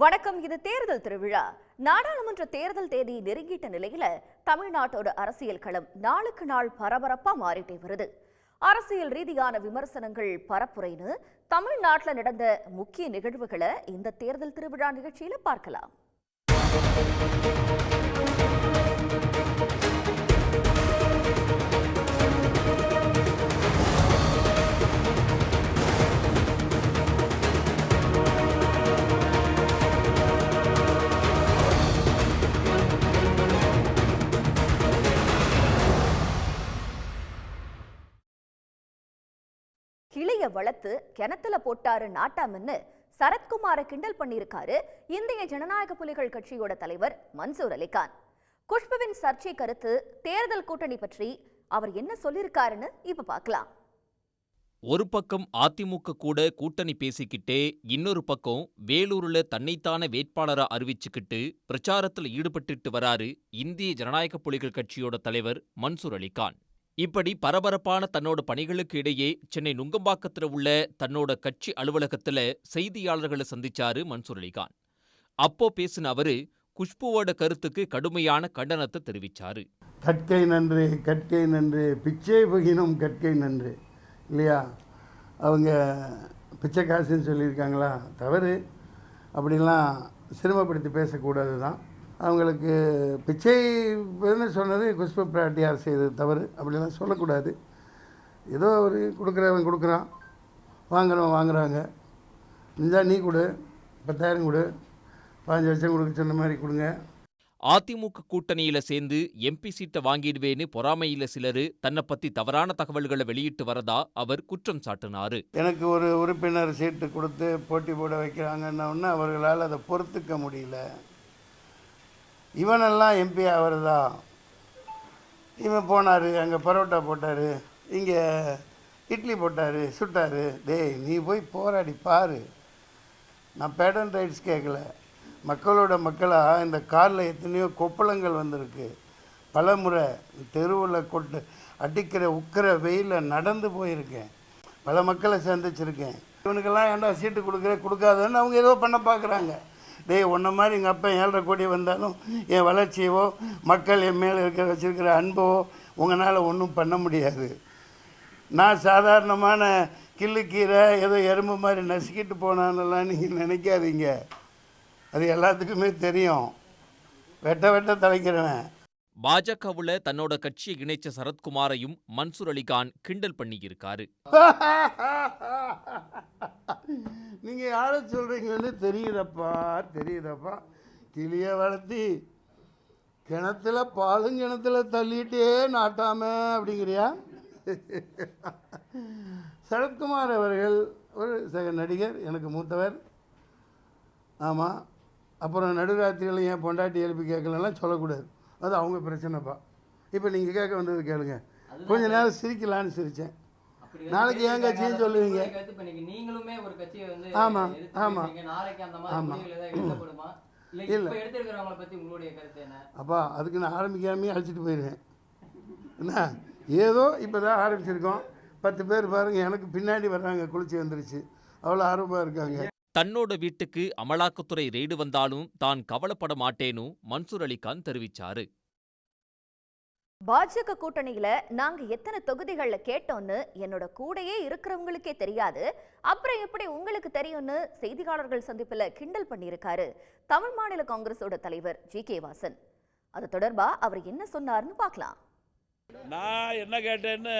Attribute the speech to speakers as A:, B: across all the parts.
A: வணக்கம். இது தேர்தல் திருவிழா. நாடாளுமன்ற தேர்தல் தேதி நெருங்கிட்ட நிலையில தமிழ்நாட்டோட அரசியல் களம் நாளுக்கு நாள் பரபரப்பா மாறிட்டே வருது. அரசியல் ரீதியான விமர்சனங்கள் பரப்புரைன்னு தமிழ்நாட்டில் நடந்த முக்கிய நிகழ்வுகளை இந்த தேர்தல் திருவிழா நிகழ்ச்சியில பார்க்கலாம். கிளிய வளர்த்து கிணத்துல போட்டாரு நாட்டாமன்னு சரத்குமாரை கிண்டல் பண்ணியிருக்காரு இந்திய ஜனநாயக புலிகள் கட்சியோட தலைவர் மன்சூர் அலிகான். குஷ்புவின் சர்ச்சை கருத்து தேர்தல் கூட்டணி பற்றி அவர் என்ன சொல்லியிருக்காருன்னு இப்ப பார்க்கலாம்.
B: ஒரு பக்கம் அதிமுக கூட கூட்டணி பேசிக்கிட்டே இன்னொரு பக்கம் வேலூர்ல தன்னைத்தான வேட்பாளரா அறிவிச்சுக்கிட்டு பிரச்சாரத்துல ஈடுபட்டுட்டு வராரு இந்திய ஜனநாயக புலிகள் கட்சியோட தலைவர் மன்சூர் அலிகான். இப்படி பரபரப்பான தன்னோட பணிகளுக்கு இடையே சென்னை நுங்கம்பாக்கத்தில் உள்ள தன்னோட கட்சி அலுவலகத்தில் செய்தியாளர்களை சந்திச்சாரு மன்சூர் அலிகான். அப்போ பேசின அவரு குஷ்புவோட கருத்துக்கு கடுமையான கண்டனத்தை தெரிவிச்சாரு.
C: கற்கை நன்று கற்கை நன்று பிச்சை புகினும் கற்கை நன்று இல்லையா? அவங்க பிச்சை காசுன்னு சொல்லியிருக்காங்களா? தவறு. அப்படிலாம் சிரமப்படுத்தி பேசக்கூடாது தான் அவங்களுக்கு பிச்சை என்ன சொன்னது குஷ்பு பிராட்டியார் செய்தது தவறு. அப்படிலாம் சொல்லக்கூடாது. ஏதோ ஒரு கொடுக்குறவன் கொடுக்குறான். வாங்குறவன் வாங்குறாங்க. இந்தா நீ கொடு. பத்தாயிரம் கொடு. பாஞ்சு லட்சம் கொடுக்க சொன்ன மாதிரி கொடுங்க.
B: அதிமுக கூட்டணியில சேர்ந்து எம்பி சீட்டை வாங்கிடுவேன்னு பொறாமையில சிலரு தன்னை பத்தி தவறான தகவல்களை வெளியிட்டு வரதா அவர் குற்றம் சாட்டினாரு.
C: எனக்கு ஒரு உறுப்பினர் சீட்டு கொடுத்து போட்டி போட வைக்கிறாங்கன்னா ஒன்று அவர்களால் அதை பொறுத்துக்க முடியல. இவனெல்லாம் எம்பி ஆகிறதா இவன் போனார் அங்கே பரோட்டா போட்டார் இங்கே இட்லி போட்டார் சுட்டார். டேய் நீ போய் போராடி பாரு. நான் பேட்டன் ரைட்ஸ் கேட்கல மக்களோட மக்களாக இந்த காரில் எத்தனையோ கொப்பளங்கள் வந்திருக்கு. பல முறை தெருவில் கொட்டு அடிக்கிற உக்கிற வெயிலில் நடந்து போயிருக்கேன். பல மக்களை சந்திச்சிருக்கேன். இவனுக்கெல்லாம் ஏன்டா சீட்டு கொடுக்குற? கொடுக்காதன்னு அவங்க ஏதோ பண்ண பார்க்குறாங்க டேய் உன்ன மாதிரி எங்கள் அப்பா ஏழரை கோடி வந்தாலும் என் வளர்ச்சியவோ மக்கள் என் மேலே இருக்கிற வச்சுருக்கிற அன்போ உங்களால் ஒன்றும் பண்ண முடியாது. நான் சாதாரணமான கிள்ளுக்கீரை ஏதோ எறும்பு மாதிரி நசுக்கிட்டு போனான்லாம் நீங்கள் நினைக்காதீங்க. அது எல்லாத்துக்குமே தெரியும். வெட்ட வெட்ட தலைக்கிறவன்.
B: பாஜகவுல தன்னோட கட்சியை இணைச்ச சரத்குமாரையும் மன்சூர் அலிகான் கிண்டல் பண்ணியிருக்காரு.
C: நீங்கள் யாரை சொல்றீங்கன்னு தெரியுதப்பா தெரியுதப்பா. கிளிய வளர்த்தி கிணத்துல பாலும் கிணத்துல தள்ளிட்டே நாட்டாம அப்படிங்கிறியா? சரத்குமார் அவர்கள் ஒரு சக நடிகர் எனக்கு மூத்தவர். ஆமாம் அப்புறம் நடுராத்திரியில் என் பொண்டாட்டி எழுப்பி கேட்கலாம் சொல்லக்கூடாது. அது அவங்க பிரச்சனைப்பா. இப்போ நீங்கள் கேட்க வந்தது கேளுங்க. கொஞ்ச நேரம் சிரிக்கலான்னு சிரித்தேன் நாளைக்கு ஏன் கட்சின்னு சொல்லுவீங்க?
D: நீங்களுமே ஒரு கட்சியை வந்து
C: ஆமா,
D: எதிர்த்து
C: ஆமா.
D: பேசுறீங்க. நாளைக்கு அந்த மாதிரி இல்ல எடுத்திருக்கிறவங்கள பத்தி உங்களுடைய கருத்து என்ன?
C: அப்பா அதுக்கு நான் ஆரம்பிக்காமே அழைச்சிட்டு போயிடுவேன் என்ன? ஏதோ இப்போ தான் ஆரம்பிச்சிருக்கோம். பத்து பேர் பாருங்கள் எனக்கு பின்னாடி வர்றாங்க குளிச்சு வந்துருச்சு. அவ்வளோ ஆர்வமாக இருக்காங்க.
B: தன்னோட வீட்டுக்கு அமலாக்கத்துறை ரெய்டு வந்தாலும் தான் கவலைப்பட மாட்டேன்னு மன்சூர் அலிகான் தெரிவிச்சாரு.
A: பாஜக கூட்டணியில நாங்க எத்தனை தொகுதிகள்ல கேட்டோம்னு என்னோட கூடயே இருக்கிறவங்களுக்கே தெரியாது. அப்புறம் எப்படி உங்களுக்கு தெரியும்னு செய்தியாளர்கள் சந்திப்புல கிண்டல் பண்ணியிருக்காரு தமிழ் மாநில காங்கிரஸோட தலைவர் ஜி. கே. வாசன். அது தொடர்பா அவர் என்ன சொன்னாருன்னு பார்க்கலாம்.
E: நான் என்ன கேட்டேன்னு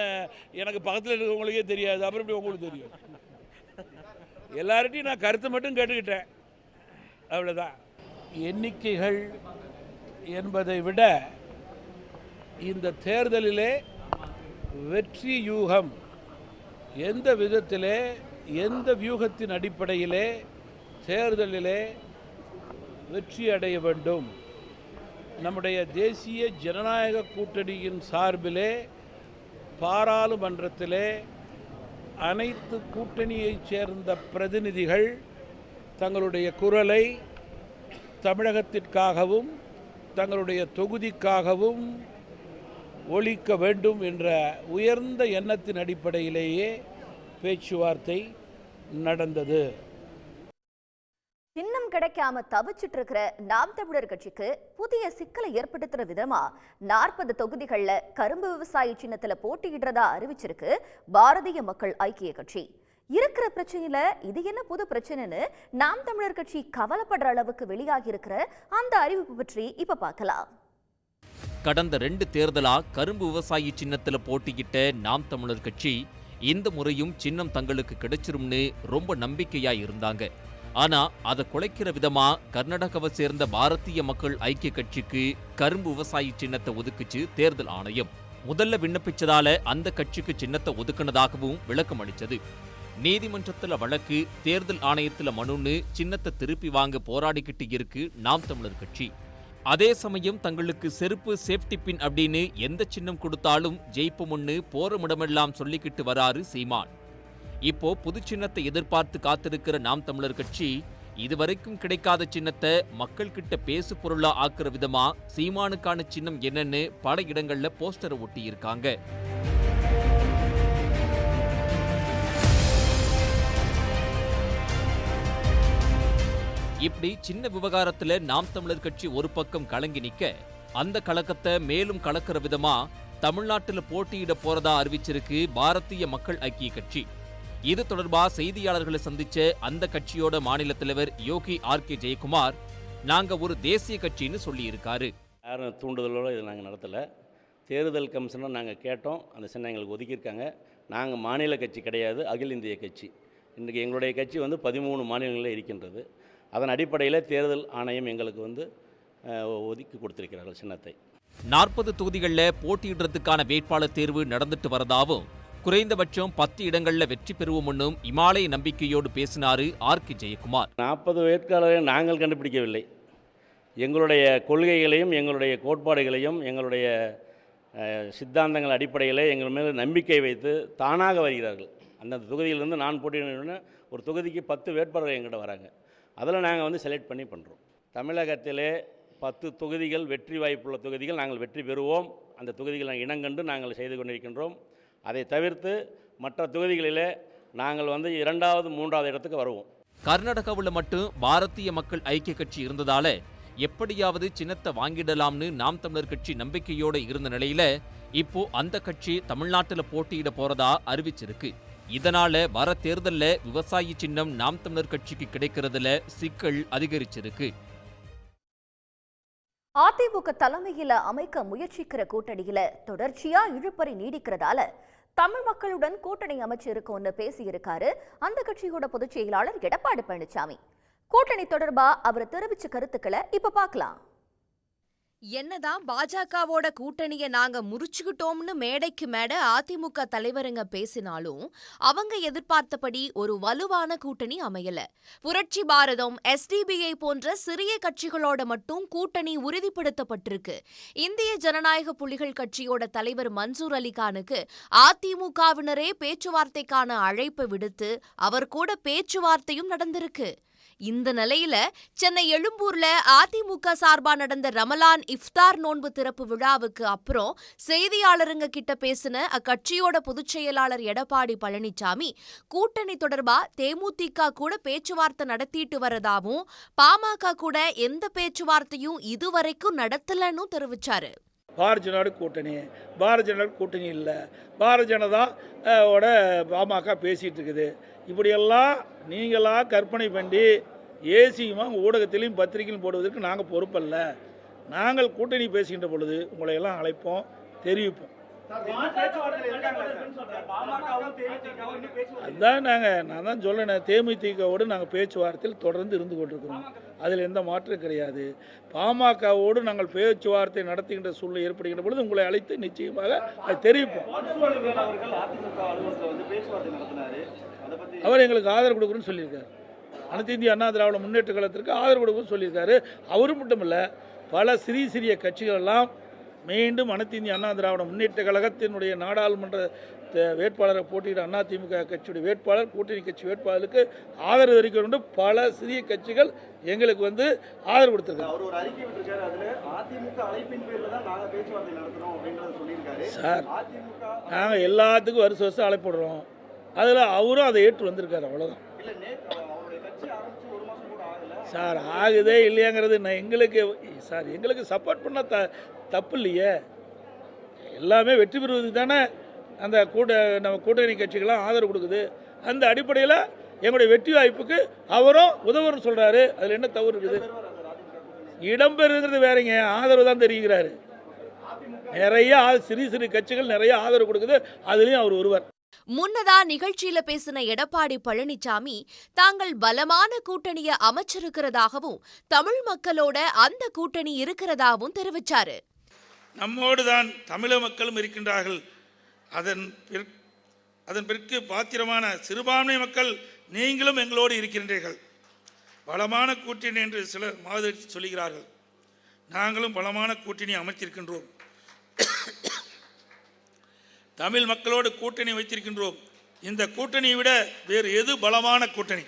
E: எனக்கு பக்கத்தில் இருக்கிறவங்களுக்கே தெரியாது. அப்புறம் எப்படி உங்களுக்கு தெரியும்? எல்லார்ட்டையும் நான் கருத்து மட்டும் கேட்டுக்கிட்டேன். அவ்வளோதான் எண்ணிக்கைகள் என்பதை விட இந்த தேர்தலிலே வெற்றி யூகம் எந்த விதத்திலே எந்த வியூகத்தின் அடிப்படையிலே தேர்தலிலே வெற்றி அடைய வேண்டும். நம்முடைய தேசிய ஜனநாயக கூட்டணியின் சார்பிலே பாராளுமன்றத்திலே அனைத்து கூட்டணியைச் சேர்ந்த பிரதிநிதிகள் தங்களுடைய குரலை தமிழகத்திற்காகவும் தங்களுடைய தொகுதிக்காகவும் ஒழிக்க வேண்டும் என்ற உயர்ந்த எண்ணத்தின் அடிப்படையிலேயே பேச்சுவார்த்தை நடந்தது.
A: சின்னம் கிடைக்காம தவிச்சிட்டு இருக்கிற நாம் தமிழர் கட்சிக்கு புதிய சிக்கலை ஏற்படுத்துற விதமா நாற்பது தொகுதிகளில் கரும்பு விவசாய சின்னத்துல போட்டியிடுறதா அறிவிச்சிருக்கு பாரதிய மக்கள் ஐக்கிய கட்சி. இருக்கிற பிரச்சனையில இது என்ன புது பிரச்சனைன்னு நாம் தமிழர் கட்சி கவலைப்படுற அளவுக்கு வெளியாகி இருக்கிற அந்த அறிவிப்பு பற்றி இப்ப பார்க்கலாம்.
B: கடந்த ரெண்டு தேர்தலா கரும்பு விவசாயி சின்னத்துல போட்டியிட்ட நாம் தமிழர் கட்சி இந்த முறையும் சின்னம் தங்களுக்கு கிடைச்சிரும்னு ரொம்ப நம்பிக்கையா இருந்தாங்க. ஆனா அதை குலைக்கிற விதமா கர்நாடகாவை சேர்ந்த பாரதிய மக்கள் ஐக்கிய கட்சிக்கு கரும்பு விவசாயி சின்னத்தை ஒதுக்குச்சு தேர்தல் ஆணையம். முதல்ல விண்ணப்பிச்சதால அந்த கட்சிக்கு சின்னத்தை ஒதுக்குனதாகவும் விளக்கம் அளிச்சது நீதிமன்றத்துல வழக்கு தேர்தல் ஆணையத்துல மனுன்னு சின்னத்தை திருப்பி வாங்க போராடிக்கிட்டு இருக்கு நாம் தமிழர் கட்சி. அதே சமயம் தங்களுக்கு செருப்பு சேஃப்டி பின் அப்படின்னு எந்த சின்னம் கொடுத்தாலும் ஜெயிப்போம்னு போறமிடமெல்லாம் சொல்லிக்கிட்டு வராரு சீமான். இப்போ புது சின்னத்தை எதிர்பார்த்து காத்திருக்கிற நாம் தமிழர் கட்சி இதுவரைக்கும் கிடைக்காத சின்னத்தை மக்கள் கிட்ட பேசு பொருளா ஆக்குற விதமா சீமானுக்கான சின்னம் என்னன்னு பல இடங்கள்ல போஸ்டரை ஒட்டியிருக்காங்க. இப்படி சின்ன விவகாரத்துல நாம் தமிழர் கட்சி ஒரு பக்கம் கலங்கி நிக்க அந்த கலக்கத்தை மேலும் கலக்கிற விதமா தமிழ்நாட்டில் போட்டியிட போறதா அறிவிச்சிருக்கு பாரதிய மக்கள் ஐக்கிய கட்சி. இது தொடர்பா செய்தியாளர்களை சந்திச்ச அந்த கட்சியோட மாநில தலைவர் யோகி ஆர் கே ஜெயக்குமார் நாங்க ஒரு தேசிய கட்சின்னு சொல்லியிருக்காரு.
F: யாரும் தூண்டுதலோடு இது நாங்கள் நடத்தலை. தேர்தல் கமிஷனை நாங்கள் கேட்டோம். அந்த சின்னம் எங்களுக்கு ஒதுக்கியிருக்காங்க. நாங்கள் மாநில கட்சி கிடையாது அகில இந்திய கட்சி. இன்றைக்கி எங்களுடைய கட்சி வந்து பதிமூணு மாநிலங்களில் இருக்கின்றது. அதன் அடிப்படையில் தேர்தல் ஆணையம் எங்களுக்கு வந்து ஒதுக்கி கொடுத்திருக்கிறார்கள் சின்னத்தை.
B: நாற்பது தொகுதிகளில் போட்டியிடுறதுக்கான வேட்பாளர் தேர்வு நடந்துட்டு வரதாவும் குறைந்தபட்சம் பத்து இடங்களில் வெற்றி பெறுவோம்னும் இமாலய நம்பிக்கையோடு பேசினாரு ஆர் கே ஜெயக்குமார்.
F: நாற்பது வேட்பாளரை நாங்கள் கண்டுபிடிக்கவில்லை. எங்களுடைய கொள்கைகளையும் எங்களுடைய கோட்பாடுகளையும் எங்களுடைய சித்தாந்தங்கள் அடிப்படையில் எங்கள் மேல் நம்பிக்கை வைத்து தானாக வருகிறார்கள். அந்தந்த தொகுதியிலிருந்து நான் போட்டியிட ஒரு தொகுதிக்கு பத்து வேட்பாளர்கள் எங்கிட்ட வராங்க. அதில் நாங்கள் வந்து செலக்ட் பண்ணி பண்ணுறோம் தமிழகத்திலே பத்து தொகுதிகள் வெற்றி வாய்ப்புள்ள தொகுதிகள் நாங்கள் வெற்றி பெறுவோம். அந்த தொகுதிகளை இனங்கண்டு நாங்கள் செய்து கொண்டிருக்கின்றோம். அதை தவிர்த்து மற்ற தொகுதிகளிலே நாங்கள் வந்து இரண்டாவது மூன்றாவது இடத்துக்கு வருவோம்.
B: கர்நாடகாவில் மட்டும் பாரதிய மக்கள் ஐக்கிய கட்சி இருந்ததால எப்படியாவது சின்னத்தை வாங்கிடலாம்னு நாம் தமிழர் கட்சி நம்பிக்கையோட இருந்த நிலையில இப்போ அந்த கட்சி தமிழ்நாட்டுல போட்டியிட போறதா அறிவிச்சிருக்கு. இதனால வர தேர்தல்ல விவசாயி சின்னம் நாம் தமிழர் கட்சிக்கு கிடைக்கிறதுல சிக்கல் அதிகரிச்சிருக்கு.
A: அதிமுக தலைமையில அமைக்க முயற்சிக்கிற கூட்டணியில தொடர்ச்சியா இழுபறி நீடிக்கிறதால தமிழ் மக்களுடன் கூட்டணி அமைச்சிருக்கோம்னு பேசியிருக்காரு அந்த கட்சியோட பொதுச் செயலாளர் எடப்பாடி பழனிசாமி. கூட்டணி தொடர்பா? அவர் தெரிவிச்ச கருத்துக்களை இப்ப பார்க்கலாம்.
G: என்னதான் பாஜகவோட கூட்டணிய நாங்க முறிச்சுக்கிட்டோம்னு மேடைக்கு மேடை அதிமுக தலைவருங்க பேசினாலும் அவங்க எதிர்பார்த்தபடி ஒரு வலுவான கூட்டணி அமையல. புரட்சி பாரதம் எஸ்டிபிஐ போன்ற சிறிய கட்சிகளோட மட்டும் கூட்டணி உறுதிப்படுத்தப்பட்டிருக்கு. இந்திய ஜனநாயக புலிகள் கட்சியோட தலைவர் மன்சூர் அலிகானுக்கு அதிமுகவினரே பேச்சுவார்த்தைக்கான அழைப்பு விடுத்து அவர் கூட பேச்சுவார்த்தையும் நடந்திருக்கு. இந்த நிலையில சென்னை எழும்பூர்ல அதிமுக சார்பா நடந்த ரமலான் இஃப்தார் நோன்பு திறப்பு விழாவுக்கு அப்புறம் செய்தியாளருங்க கிட்ட பேசின அக்கட்சியோட பொதுச் செயலாளர் எடப்பாடி பழனிசாமி கூட்டணி தொடர்பா தேமுதிக கூட பேச்சுவார்த்தை நடத்திட்டு வரதாவும் பாமக கூட எந்த பேச்சுவார்த்தையும் இதுவரைக்கும் நடத்தலன்னு தெரிவிச்சாரு.
E: பாரதிய ஜனதா கூட்டணி பாரதிய ஜனதா கூட்டணி இல்லை. பாரதிய ஜனதா ஓட பாமக பேசிகிட்டு இருக்குது. இப்படியெல்லாம் நீங்களாக கற்பனை பண்ணி ஏசியுமாக ஊடகத்திலையும் பத்திரிகையிலும் போடுவதற்கு நாங்கள் பொறுப்பல்ல. நாங்கள் கூட்டணி பேசுகின்ற பொழுது உங்களை எல்லாம் அழைப்போம் தெரிவிப்போம். அதுதான் நாங்கள் நான் தான் சொல்லினேன் தேமுதிகவோடு நாங்கள் பேச்சுவார்த்தையில் தொடர்ந்து இருந்து கொண்டிருக்கிறோம். அதில் எந்த மாற்றம் கிடையாது. பாமகவோடு நாங்கள் பேச்சுவார்த்தை நடத்துகின்ற சூழ்நிலை ஏற்படுகின்ற பொழுது உங்களை அழைத்து நிச்சயமாக அதை தெரிவிப்போம். அவர் எங்களுக்கு ஆதரவு கொடுக்குறேன்னு சொல்லியிருக்காரு. அனைத்து இந்திய அண்ணா திராவிட முன்னேற்ற கழகத்திற்கு ஆதரவு கொடுக்குறேன்னு சொல்லியிருக்காரு. அவரும் மட்டுமல்ல பல சிறிய சிறிய கட்சிகள் எல்லாம் மீண்டும் அனைத்து இந்திய அண்ணா திராவிட முன்னேற்ற கழகத்தினுடைய நாடாளுமன்ற வேட்பாளரை போட்டியிட அண்ணா திமுக கட்சியுடைய வேட்பாளர் கூட்டணி கட்சி வேட்பாளருக்கு ஆதரவு தெரிவிக்க பல சிறிய கட்சிகள் எங்களுக்கு வந்து ஆதரவு கொடுத்துருக்காங்க. சார் நாங்கள் எல்லாத்துக்கும் வருஷம் வருஷம் அழைப்படுறோம் அதில் அவரும் அதை ஏற்று வந்திருக்காரு அவ்வளோதான் சார் ஆகுதே இல்லையாங்கிறது நான் எங்களுக்கு சார் எங்களுக்கு சப்போர்ட் பண்ண த தப்பு இல்லையே. எல்லாமே வெற்றி பெறுவதுக்கு தானே அந்த கூட்ட நம்ம கூட்டணி கட்சிகள்லாம் ஆதரவு கொடுக்குது. அந்த அடிப்படையில் எங்களுடைய வெற்றி வாய்ப்புக்கு அவரும் உதவுன்னு சொல்கிறாரு அதில் என்ன தவறு இருக்குது? இடம்பெறுங்கிறது வேறங்க ஆதரவு தான் தெரிவிக்கிறாரு. நிறைய சிறு சிறு கட்சிகள் நிறைய ஆதரவு கொடுக்குது. அதுலேயும் அவர் ஒருவர்.
G: முன்னதா நிகழ்ச்சியில பேசின எடப்பாடி பழனிசாமி தாங்கள் பலமான கூட்டணிய அமைச்சிருக்கிறதாகவும் தமிழ் மக்களோட அந்த கூட்டணி இருக்கிறதாகவும் தெரிவிச்சாரு.
E: நம்மோடு தான் தமிழக மக்களும் இருக்கின்றார்கள். அதன் அதன் பிறகு பாத்திரமான சிறுபான்மை மக்கள் நீங்களும் எங்களோடு இருக்கின்றீர்கள். பலமான கூட்டணி என்று சிலர் மாதிரி சொல்லுகிறார்கள். நாங்களும் பலமான கூட்டணி அமைத்திருக்கின்றோம். தமிழ் மக்களோடு கூட்டணி வைத்திருக்கின்றோம். இந்த கூட்டணியை விட வேறு எது பலமான கூட்டணி?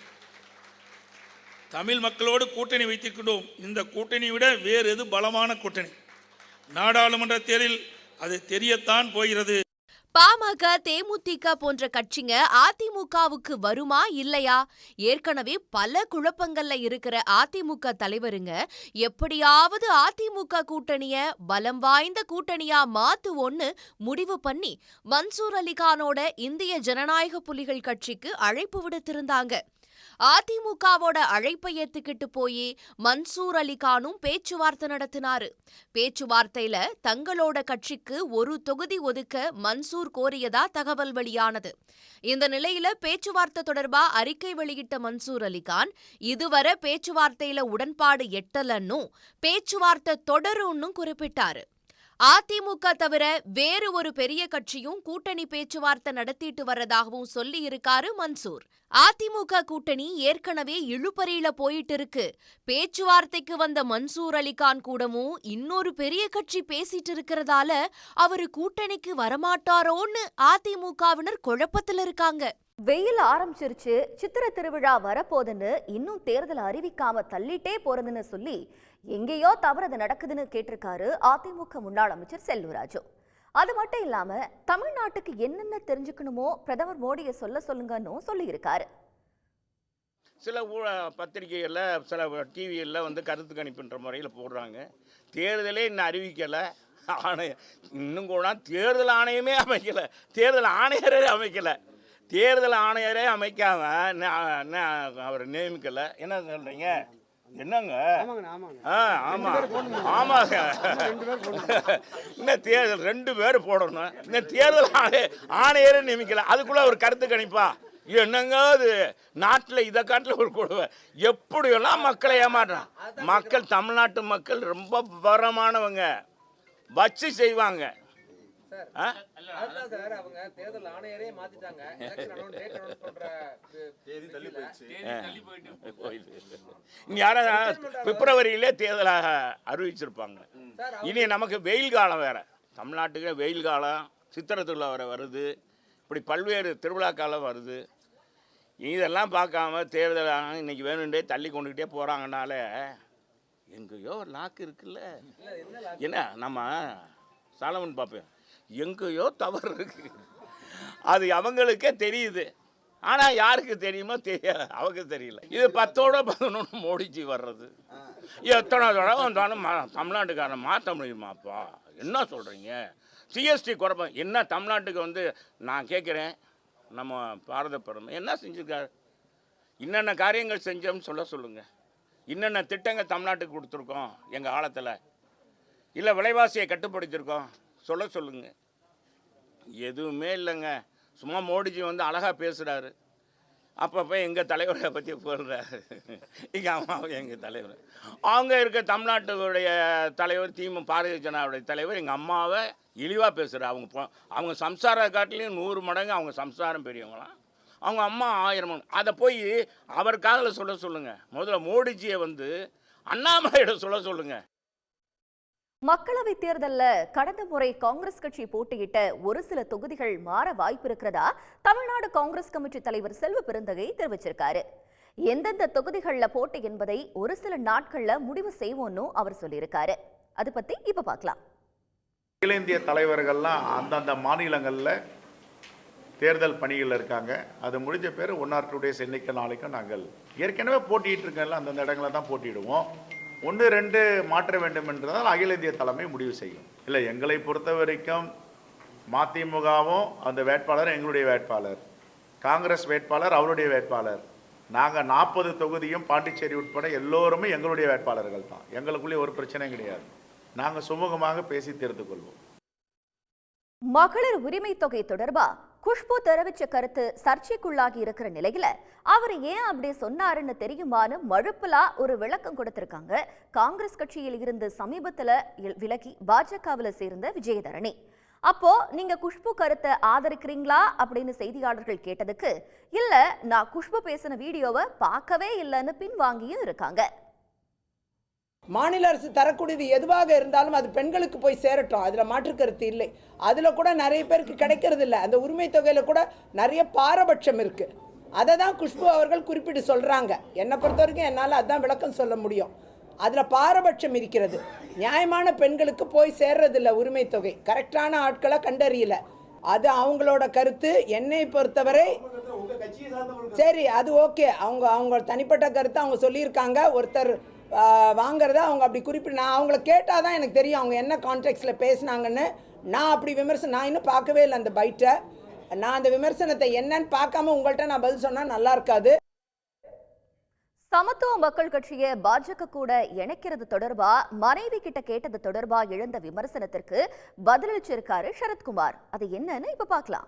E: தமிழ் மக்களோடு கூட்டணி வைத்திருக்கின்றோம். இந்த கூட்டணியை விட வேறு எது பலமான கூட்டணி? நாடாளுமன்ற தேர்தலில் அது தெரியத்தான் போகிறது.
G: பாமக தேமுதிக போன்ற கட்சிங்க அதிமுகவுக்கு வருமா இல்லையா? ஏற்கனவே பல குழப்பங்கள்ல இருக்கிற அதிமுக தலைவருங்க எப்படியாவது அதிமுக கூட்டணிய பலம் வாய்ந்த கூட்டணியா மாத்துவோன்னு முடிவு பண்ணி மன்சூர் அலிகானோட இந்திய ஜனநாயக புலிகள் கட்சிக்கு அழைப்பு விடுத்திருந்தாங்க. அதிமுகவோட அழைப்பை ஏத்துக்கிட்டு போய் மன்சூர் அலிகானும் பேச்சுவார்த்தை நடத்தினாரு. பேச்சுவார்த்தையில தங்களோட கட்சிக்கு ஒரு தொகுதி ஒதுக்க மன்சூர் கோரியதா தகவல் வெளியானது. இந்த நிலையில பேச்சுவார்த்தை தொடர்பா அறிக்கை வெளியிட்ட மன்சூர் அலிகான் இதுவரை பேச்சுவார்த்தையில உடன்பாடு எட்டலன்னும் பேச்சுவார்த்தை தொடரும்னு குறிப்பிட்டாரு. அதிமுக தவிர வேறு ஒரு பெரிய கட்சியும் கூட்டணி பேச்சுவார்த்தை நடத்திட்டு வர்றதாகவும் சொல்லி இருக்காரு மன்சூர். அதிமுக கூட்டணி ஏற்கனவே இழுபறியில போயிட்டு இருக்கு பேச்சுவார்த்தைக்கு வந்த மன்சூர் அலிகான் கூடமும் இன்னொரு பெரிய கட்சி பேசிட்டு இருக்கிறதால அவரு கூட்டணிக்கு வரமாட்டாரோன்னு அதிமுகவினர் குழப்பத்துல இருக்காங்க.
A: வெயில் ஆரம்பிச்சிருச்சு சித்திர திருவிழா வரப்போகுதுன்னு இன்னும் தேர்தல் அறிவிக்காம தள்ளிட்டே போறதுன்னு சொல்லி எங்கேயோ தவறது நடக்குதுன்னு கேட்டிருக்காரு அதிமுக முன்னாள் அமைச்சர் செல்லூர் அது மட்டும் இல்லாம தமிழ்நாட்டுக்கு என்னென்ன தெரிஞ்சுக்கணுமோ பிரதமர் மோடியை சொல்ல சொல்லுங்கன்னு சொல்லியிருக்காரு.
H: சில ஊ பத்திரிகைகளில் சில டிவியில் வந்து கருத்து கணிப்புன்ற முறையில் போடுறாங்க. தேர்தலே இன்னும் அறிவிக்கலை. ஆணையம் இன்னும் கூட தேர்தல் ஆணையமே அமைக்கலை. தேர்தல் ஆணையரே அமைக்கலை. தேர்தல் ஆணையரே அமைக்காம அவர் நியமிக்கலை? என்ன சொல்கிறீங்க என்னங்க? ஆ ஆமாம் ஆமாங்க. இன்னும் தேர்தல் ரெண்டு பேர் போடணும். இன்னும் தேர்தல் ஆணைய ஆணையரே நியமிக்கல. அதுக்குள்ளே ஒரு கருத்து கணிப்பா. என்னங்க அது? நாட்டில் இதை காட்டில் ஒரு கொடுவை எப்படியெல்லாம் மக்களை ஏமாற்றான் மக்கள் தமிழ்நாட்டு மக்கள் ரொம்ப விவரமானவங்க. வச்சு செய்வாங்க. ஆ?
D: சார் அவங்க தேர்தல் ஆணையரே மாத்திட்டாங்க. election announce- date announce பண்ற தேதி தள்ளி
H: போயிடுது. இனி யாரா பிப்ரவரியிலே தேர்தலாக அறிவிச்சிருப்பாங்க. இனி நமக்கு வெயில் காலம் வேற. தமிழ்நாட்டுக்கு வெயில் காலம். சித்திரை திருவிழா வர வருது. இப்படி பல்வேறு திருவிழா காலம் வருது இதெல்லாம் பார்க்காம தேர்தல் இன்னைக்கு வேணுண்டே தள்ளி கொண்டுக்கிட்டே போகிறாங்கனால எங்கேயோ ஒரு லாக்கு இருக்குல்ல. என்ன நம்ம சாலமன் பார்ப்பேன் எங்கேயோ தவறு இருக்கு. அது அவங்களுக்கே தெரியுது. ஆனால் யாருக்கு தெரியுமோ தெரியாது. அவங்க தெரியல. இது பத்தோட பதினொன்று மோடிஜி வர்றது. எத்தனை தடவை வந்தாலும் மா- தமிழ்நாட்டுக்காரன் மாற்ற முடியுமாப்பா? என்ன சொல்கிறீங்க சிஎஸ்டி குறைப்பா என்ன தமிழ்நாட்டுக்கு வந்து நான் கேட்குறேன் நம்ம பாரத பிரதமர் என்ன செஞ்சுருக்காரு? என்னென்ன காரியங்கள் செஞ்சோம்னு சொல்ல சொல்லுங்கள் என்னென்ன திட்டங்கள் தமிழ்நாட்டுக்கு கொடுத்துருக்கோம் எங்கள் காலத்தில் இல்லை விலைவாசியை கட்டுப்படுத்தியிருக்கோம். சொல்ல சொல்லுங்க. எதுவுமே இல்லைங்க. சும்மா மோடிஜி வந்து அழகாக பேசுகிறாரு அப்பப்போ எங்கள் தலைவரை பற்றி போடுறாரு எங்கள் அம்மாவும் எங்கள் தலைவர். அவங்க இருக்க தமிழ்நாட்டுடைய தலைவர் திமு பாரதிய ஜனதாவுடைய தலைவர் எங்கள் அம்மாவை இழிவாக பேசுகிறார் அவங்க அவங்க சம்சார காட்டிலையும் நூறு மடங்கு அவங்க சம்சாரம் பெரியவங்களாம். அவங்க அம்மா ஆயிரம் அதை போய் அவர் காதில் சொல்ல சொல்லுங்கள் முதல்ல மோடிஜியை வந்து அண்ணாமலையிட சொல்ல சொல்லுங்கள்
A: மக்களவை தேர்தலில் கடந்த முறை காங்கிரஸ் கட்சி போட்டியிட்ட ஒரு சில தொகுதிகள் மாற வாய்ப்பு இருக்கிறதா தமிழ்நாடு காங்கிரஸ் கமிட்டி தலைவர் செல்வ பெருந்தகை தெரிவிச்சிருக்காரு. எந்தெந்த தொகுதிகளில் போட்டி என்பதை ஒரு சில நாட்களில் முடிவு செய்வோம்னு அவர் சொல்லியிருக்காரு. அது பத்தி இப்ப பார்க்கலாம்.
I: அகில இந்திய தலைவர்கள்லாம் அந்தந்த மாநிலங்களில் தேர்தல் பணிகளில் இருக்காங்க. அது முடிஞ்ச பேர் ஒன் ஆர் டூ டேஸ் இன்னைக்கு நாளைக்கும் நாங்கள் ஏற்கனவே போட்டிட்டு இருக்கல அந்தந்த இடங்களை தான் போட்டியிடுவோம். ஒன்று ரெண்டு மாற்ற வேண்டும் என்றதால் அகில இந்திய தலைமை முடிவு செய்யும். இல்லை எங்களை பொறுத்த வரைக்கும் மதிமுகவும் அந்த வேட்பாளர் எங்களுடைய வேட்பாளர். காங்கிரஸ் வேட்பாளர் அவருடைய வேட்பாளர். நாங்கள் நாற்பது தொகுதியும் பாண்டிச்சேரி உட்பட எல்லோருமே எங்களுடைய வேட்பாளர்கள் தான். எங்களுக்குள்ளே ஒரு பிரச்சனையும் கிடையாது. நாங்கள் சுமூகமாக பேசி தெரிந்து கொள்வோம்.
A: மகளிர் உரிமை தொகை தொடர்பா? குஷ்பு தெரிவிச்ச கருத்து சர்ச்சைக்குள்ளாகி இருக்கிற நிலையில அவர் ஏன் அப்படி சொன்னாருன்னு தெரியுமான்னு மழுப்பலா ஒரு விளக்கம் கொடுத்திருக்காங்க. காங்கிரஸ் கட்சியில் இருந்து சமீபத்துல விலகி பாஜகவுல சேர்ந்த விஜயதரணி. அப்போ நீங்க குஷ்பு கருத்தை ஆதரிக்கிறீங்களா அப்படின்னு செய்தியாளர்கள் கேட்டதுக்கு இல்ல நான் குஷ்பு பேசின வீடியோவை பார்க்கவே இல்லைன்னு பின்வாங்கியும் இருக்காங்க.
J: மாநில அரசு தரக்கூடியது எதுவாக இருந்தாலும் அது பெண்களுக்கு போய் சேரட்டும். அதில் மாற்று கருத்து இல்லை. அதில் கூட நிறைய பேருக்கு கிடைக்கிறது இல்லை. அந்த உரிமை தொகையில் கூட நிறைய பாரபட்சம் இருக்குது அதை தான் குஷ்பு அவர்கள் குறிப்பிட்டு சொல்கிறாங்க என்னை பொறுத்த வரைக்கும் என்னால் அதுதான் விளக்கம் சொல்ல முடியும். அதில் பாரபட்சம் இருக்கிறது. நியாயமான பெண்களுக்கு போய் சேர்றதில்ல உரிமை தொகை. கரெக்டான ஆட்களை கண்டறியல. அது அவங்களோட கருத்து. என்னை பொறுத்தவரை சரி அது ஓகே. அவங்க அவங்க தனிப்பட்ட கருத்தை அவங்க சொல்லியிருக்காங்க. ஒருத்தர் வாங்கிறத அவங்க அப்படி குறிப்பிட்டு நான் அவங்கள கேட்டால் தான் எனக்கு தெரியும் அவங்க என்ன கான்டெக்ட்ஸில் பேசுனாங்கன்னு. நான் அப்படி விமர்சனம் நான் இன்னும் பார்க்கவே இல்லை அந்த பைட்டை நான் அந்த விமர்சனத்தை என்னன்னு பார்க்காம உங்கள்கிட்ட நான் பதில் சொன்னால் நல்லா இருக்காது.
A: சமத்துவ மக்கள் கட்சியை பாஜக கூட இணைக்கிறது தொடர்பா? மனைவி கிட்ட கேட்டது தொடர்பா? எழுந்த விமர்சனத்திற்கு பதிலளிச்சிருக்காரு சரத்குமார். அது என்னன்னு இப்ப பார்க்கலாம்.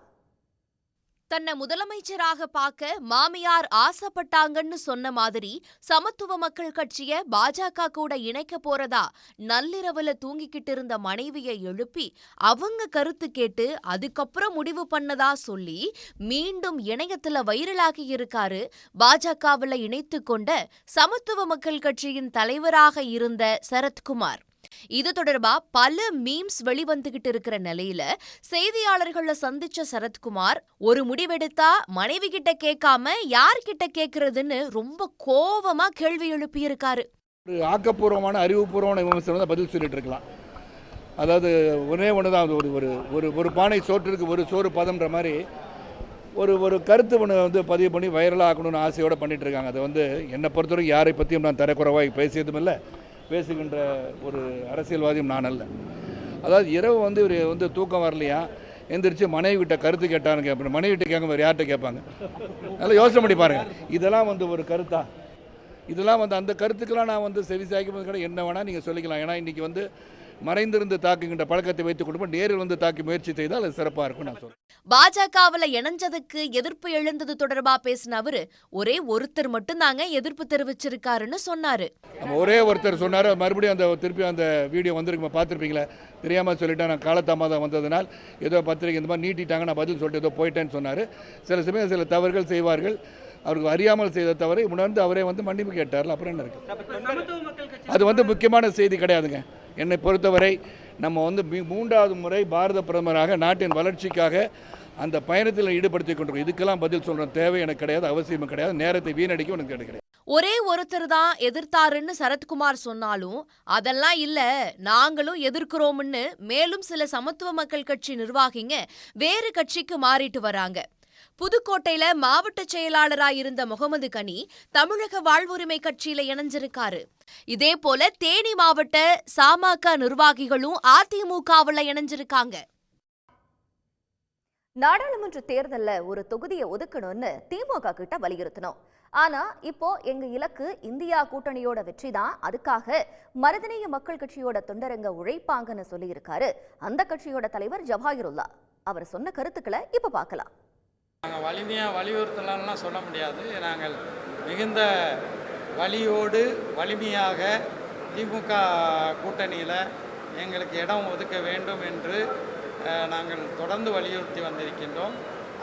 G: தன்னை முதலமைச்சராக பார்க்க மாமியார் ஆசைப்பட்டாங்கன்னு சொன்ன மாதிரி சமத்துவ மக்கள் கட்சிய பாஜக கூட இணைக்க போறதா நள்ளிரவுல தூங்கிக்கிட்டு இருந்த மனைவியை எழுப்பி அவங்க கருத்து கேட்டு அதுக்கப்புறம் முடிவு பண்ணதா சொல்லி மீண்டும் இணையத்துல வைரலாகி இருக்காரு பாஜகவுல இணைத்து கொண்ட சமத்துவ மக்கள் கட்சியின் தலைவராக இருந்த சரத்குமார். இது தொடர்பா பல மீம்ஸ் வெளிவந்துகிட்டு இருக்கிற நிலையில செய்தியாளர்களை சந்திச்ச சரத்குமார் ஒரு முடிவெடுத்தா மனைவி கிட்ட கேட்காம யார்கிட்ட கேக்குறதுன்னு ரொம்ப கோவமா கேள்வி எழுப்பியிருக்காரு.
K: ஒரு ஆக்கப்பூர்வமான அறிவுபூர்வமான விமர்சனம் தான் பதில் சொல்லிட்டு இருக்கலாம் அதாவது ஒரே ஒன்று தான் அது ஒரு ஒரு ஒரு ஒரு பானை சோற்றுக்கு ஒரு சோறு பதம்ன்ற மாதிரி ஒரு ஒரு கருத்து ஒன்று வந்து பதிவு பண்ணி வைரலாக ஆக்கணும்னு ஆசையோடு பண்ணிகிட்ருக்காங்க இருக்காங்க அதை வந்து என்னை பொறுத்தவரைக்கும் யாரை பற்றியும் நான் தரக்குறைவாக பேசியதும் இல்லை. பேசுகின்ற ஒரு அரசியல்வாதியும் நான் அல்ல. அதாவது இரவு வந்து இவர் வந்து தூக்கம் வரலையா? எந்திரிச்சு மனைவி கிட்ட கருத்து கேட்டான்னு கேட்பேன் மனைவி கிட்ட கேட்க வேறு யார்கிட்ட கேட்பாங்க? நல்லா யோசனை பண்ணி பாருங்கள் இதெல்லாம் வந்து ஒரு கருத்தா? இதெல்லாம் வந்து அந்த கருத்துக்கெல்லாம் நான் வந்து செவி சாய்க்கும் கூட என்ன வேணால் நீங்கள் சொல்லிக்கலாம். ஏன்னா இன்றைக்கி வந்து மறைந்திருந்து தாக்குகின்ற பழக்கத்தை வைத்துக் கொண்டு நேரில் வந்து தாக்கி முயற்சி செய்தால் அது சிறப்பாக இருக்கும் நான் சொல்கிறேன்
G: பாஜகவுல இணைஞ்சதுக்கு எதிர்ப்பு எழுந்தது தொடர்பா பேசின அவரு ஒரே ஒருத்தர் மட்டும்தாங்க எதிர்ப்பு தெரிவிச்சிருக்காருன்னு சொன்னாரு.
K: நம்ம ஒரே ஒருத்தர் சொன்னார் மறுபடியும் அந்த திருப்பி அந்த வீடியோ வந்திருக்கு பார்த்துருப்பீங்களா? தெரியாமல் சொல்லிட்டேன் நான் காலதாமதம் வந்ததுனால் ஏதோ பத்திரிக்கை இந்த மாதிரி நீட்டிட்டாங்க நான் பதில் சொல்லிட்டு ஏதோ போயிட்டேன்னு சொன்னார். சில சமயம் சில தவறுகள் செய்வார்கள். அவருக்கு அறியாமல் செய்த தவறை உணர்ந்து அவரே வந்து மன்னிப்பு கேட்டார்ல அப்புறம் என்ன இருக்குது அது வந்து முக்கியமான செய்தி கிடையாதுங்க. என்னை பொறுத்தவரை நம்ம வந்து மூன்றாவது முறை பாரத பிரதமராக நாட்டின் வளர்ச்சிக்காக அந்த பயணத்தில் ஈடுபடுத்திக் கொண்டிருக்கோம். இதுக்கெல்லாம் பதில் சொல்கிற தேவை எனக்கு கிடையாது அவசியமும் கிடையாது. நேரத்தை வீணடிக்க எனக்கு கிடையாது
G: ஒரே ஒருத்தர் தான் எதிர்த்தாருன்னு சரத்குமார் சொன்னாலும் அதெல்லாம் இல்ல நாங்களும் எதிர்க்கிறோம்னு மேலும் சில சமத்துவ மக்கள் கட்சி நிர்வாகிங்க வேறு கட்சிக்கு மாறிட்டு வராங்க. புதுக்கோட்டையில மாவட்ட செயலாளராக இருந்த முகமது கனி தமிழக வாழ்வுரிமை கட்சியில இணைஞ்சிருக்காரு. இதே போல தேனி மாவட்ட சாமக நிர்வாகிகளும் அதிமுகவுல இணைஞ்சிருக்காங்க.
A: நாடாளுமன்ற தேர்தலில் ஒரு தொகுதியை ஒதுக்கணும்னு திமுக கிட்ட வலியுறுத்தணும். ஆனா இப்போ எங்க இலக்கு இந்தியா கூட்டணியோட வெற்றி தான். அதுக்காக மருதநேய மக்கள் கட்சியோட தொண்டரங்க உழைப்பாங்கன்னு சொல்லியிருக்காரு அந்த கட்சியோட தலைவர் ஜவாஹிருல்லா. அவர் சொன்ன கருத்துக்களை இப்ப பார்க்கலாம்.
L: நாங்கள் வலிமையாக வலியுறுத்தலாம்லாம் சொல்ல முடியாது. நாங்கள் மிகுந்த வலியோடு வலிமையாக திமுக கூட்டணியில் எங்களுக்கு இடம் ஒதுக்க வேண்டும் என்று நாங்கள் தொடர்ந்து வலியுறுத்தி வந்திருக்கின்றோம்.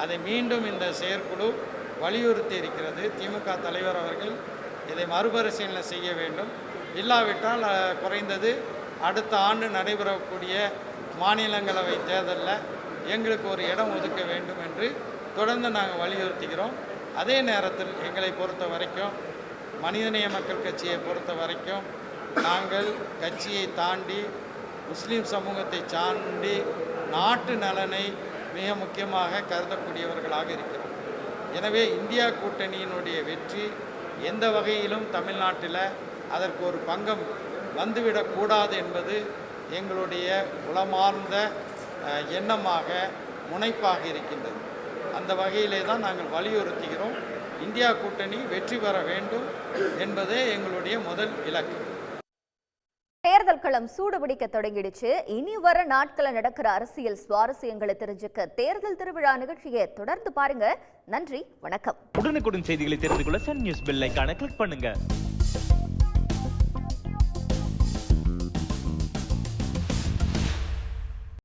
L: அதை மீண்டும் இந்த செயற்குழு வலியுறுத்தி இருக்கிறது. திமுக தலைவர் அவர்கள் இதை மறுபரிசீலனை செய்ய வேண்டும். இல்லாவிட்டால் குறைந்தது அடுத்த ஆண்டு நடைபெறக்கூடிய மாநிலங்களவை தேர்தலில் எங்களுக்கு ஒரு இடம் ஒதுக்க வேண்டும் என்று தொடர்ந்து நாங்கள் வலியுறுத்துகிறோம். அதே நேரத்தில் எங்களை பொறுத்த வரைக்கும் மனிதநேய மக்கள் கட்சியை பொறுத்த வரைக்கும் நாங்கள் கட்சியை தாண்டி முஸ்லீம் சமூகத்தை தாண்டி நாட்டு நலனை மிக முக்கியமாக கருதக்கூடியவர்களாக இருக்கிறோம். எனவே இந்தியா கூட்டணியினுடைய வெற்றி எந்த வகையிலும் தமிழ்நாட்டில் அதற்கு ஒரு பங்கம் வந்துவிடக்கூடாது என்பது எங்களுடைய உளமார்ந்த எண்ணமாக முனைப்பாக இருக்கின்றது. அந்த வகையிலே தான் நாங்கள் வலியுறுத்துகிறோம். இந்தியா கூட்டணி வெற்றி பெற வேண்டும் என்பதே எங்களுடைய முதல் இலக்கு.
A: தேர்தல் களம் சூடுபிடிக்க தொடங்கிடுச்சு. இனி வர நாட்கள நடக்கிற அரசியல் சுவாரஸ்யங்களை தெரிஞ்சுக்க தேர்தல் திருவிழா நிகழ்ச்சியை தொடர்ந்து பாருங்க. நன்றி வணக்கம்.
M: உடனுக்குடன் செய்திகளை தெரிந்து கொள்ள சன் நியூஸ் பெல் ஐகானை கிளிக் பண்ணுங்க.